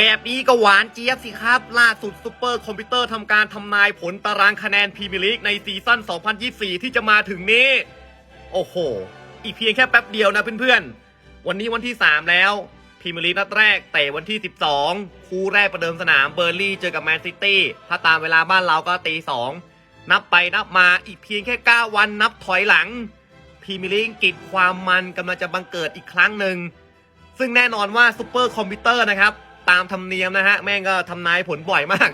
แบบนี้ก็หวานเจี๊ยบสิครับ ล่าสุดซูเปอร์คอมพิวเตอร์ทำการทำนายผลตารางคะแนนพรีเมียร์ลีกในซีซั่น 2024 ที่จะมาถึงนี้ โอ้โห อีกเพียงแค่แป๊บเดียวนะเพื่อนๆ วันนี้วันที่ 3 แล้วพรีเมียร์ลีกนัดแรกเตะวันที่ 12 คู่แรกประเดิมสนามเบอร์ลี่เจอกับแมนซิตี้ถ้าตามเวลาบ้านเราก็ตี 2 นับไปนับมาอีกเพียงแค่ 9 วันนับถอยหลังพรีเมียร์ลีกกิจความมันกำลังจะบังเกิดอีกครั้งหนึ่งซึ่งแน่นอนว่าซูเปอร์คอมพิวเตอร์นะครับ ตามธรรมเนียมนะฮะ แม่งก็ทำนายผลบ่อยมาก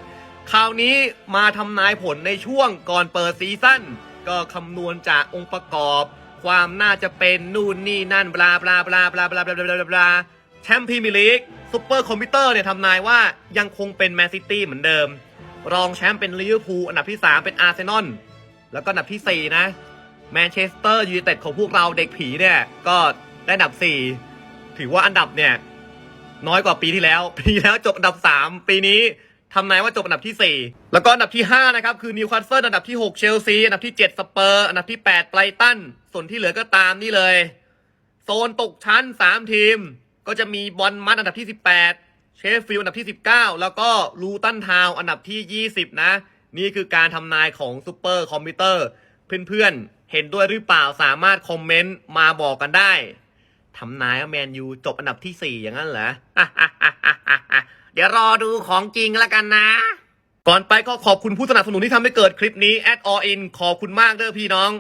คราวนี้มาทำนายผลในช่วงก่อนเปิดซีซั่นก็คำนวณจากองค์ประกอบ ความน่าจะเป็นนู่นนี่นั่นบลาบลาบลาบลาบลาบลาบลาบลาแชมป์พรีเมียร์ลีกซูเปอร์คอมพิวเตอร์เนี่ยทำนายว่ายังคงเป็นแมนซิตี้เหมือนเดิม รองแชมป์เป็นลิเวอร์พูลอันดับที่ 3 เป็นอาร์เซนอลแล้วก็อันดับทีสี่4 นะแมนเชสเตอร์ยูไนเต็ดของพวกเราเด็กผีเนี่ย ก็ได้อันดับ 4 ถือว่าอันดับเนี่ย น้อยกว่าปีที่แล้ว ปีแล้วจบอันดับ 3 ปีนี้ทำนายว่าจบอันดับที่ 4 แล้วก็อันดับที่ 5 นะครับ คือนิวคาสเซิลอันดับที่ 6 เชลซี อันดับที่ 7 สเปอร์ อันดับที่ 8 ไบรตัน ส่วนที่เหลือก็ตามนี่เลย โซนตกชั้น 3 ทีม ก็จะมีบอลมัดอันดับที่ 18 เชฟฟิลด์อันดับที่ 19 แล้วก็ลูตันทาวอันดับที่ 20 นะ นี่คือการทำนายของซูเปอร์คอมพิวเตอร์เพื่อนๆเห็นด้วยหรือเปล่าสามารถคอมเมนต์มาบอกกันได้ ทำนายว่าแมนยูจบอันดับที่4อย่างนั้นเหรอ เดี๋ยวรอดูของจริงแล้วกันนะ ก่อนไปก็ขอบคุณผู้สนับสนุนที่ทำให้เกิดคลิปนี้ at all in ขอบคุณมากเด้อพี่น้อง